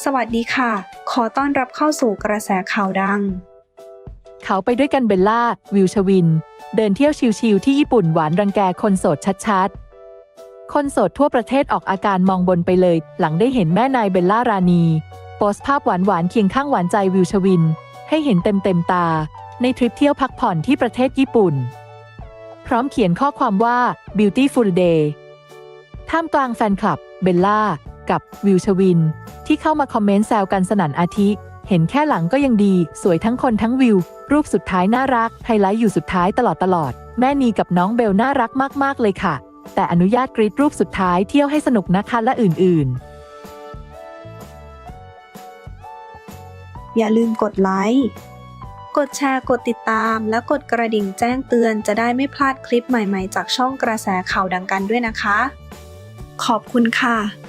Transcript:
สวัสดีค่ะ ขอต้อนรับเข้าสู่กระแสข่าวดัง เขาไปด้วยกันเบลล่า วิวชวิน เดินเที่ยวชิลๆที่ญี่ปุ่นหวานรังแกคนโสดชัดๆ คนโสดทั่วประเทศออกอาการมองบนไปเลย หลังได้เห็นแม่นายเบลล่ารานี โพสภาพหวานๆเคียงข้างหวานใจวิวชวิน ให้เห็นเต็มๆตา ในทริปเที่ยวพักผ่อนที่ประเทศญี่ปุ่น พร้อมเขียนข้อความว่า beautiful day ท่ามกลางแฟนคลับเบลล่า กับวิวชวิน ที่เข้ามาคอมเมนต์แซวกันสนั่นอาทิ เห็นแค่หลังก็ยังดี สวยทั้งคนทั้งวิว รูปสุดท้ายน่ารัก ไฮไลท์อยู่สุดท้ายตลอดตลอด แม่นีกับน้องเบลน่ารักมากๆเลยค่ะ แต่อนุญาตกรีดรูปสุดท้ายเที่ยวให้สนุกนะคะและอื่น ๆอย่าลืมกดไลค์ กดแชร์ กดติดตาม และกดกระดิ่งแจ้งเตือนจะได้ไม่พลาดคลิปใหม่ๆ จากช่องกระแสข่าวดังกันด้วยนะคะ ขอบคุณค่ะ